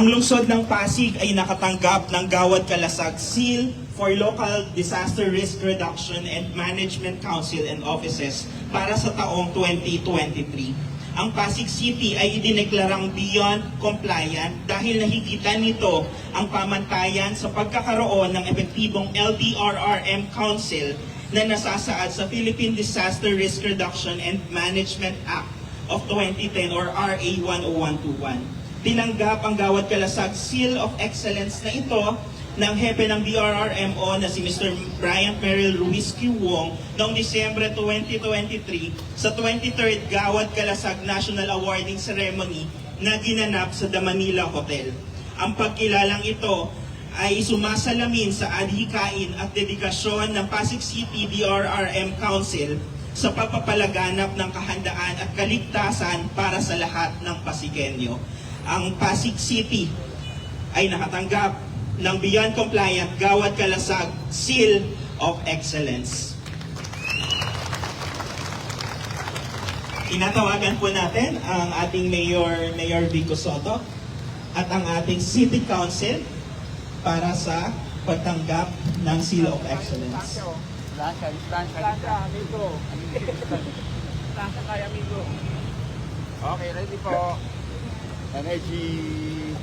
Ang lungsod ng Pasig ay nakatanggap ng Gawad Kalasag Seal for Local Disaster Risk Reduction and Management Council and Offices para sa taong 2023. Ang Pasig City ay idineklarang beyond compliant dahil nahigitan nito ang pamantayan sa pagkakaroon ng epektibong LDRRM Council na nasasaad sa Philippine Disaster Risk Reduction and Management Act of 2010 or RA 10121. Tinanggap ang Gawad Kalasag Seal of Excellence na ito ng hepe ng DRRMO na si Mr. Bryant Merrill Ruiz Q. Wong noong Disyembre 2023 sa 23rd Gawad Kalasag National Awarding Ceremony na ginanap sa The Manila Hotel. Ang pagkilalang ito ay sumasalamin sa adhikain at dedikasyon ng Pasig City DRRM Council sa pagpapalaganap ng kahandaan at kaligtasan para sa lahat ng Pasigenyo. Ang Pasig City ay nakatanggap ng Beyond Compliant Gawad Kalasag Seal of Excellence. Tinatawagan po natin ang ating Mayor, Mayor Vico Soto at ang ating City Council para sa pagtanggap ng Seal of Excellence. Blanca, Blanca, amigo. Blanca kay amigo. Okay, ready po. 还没去。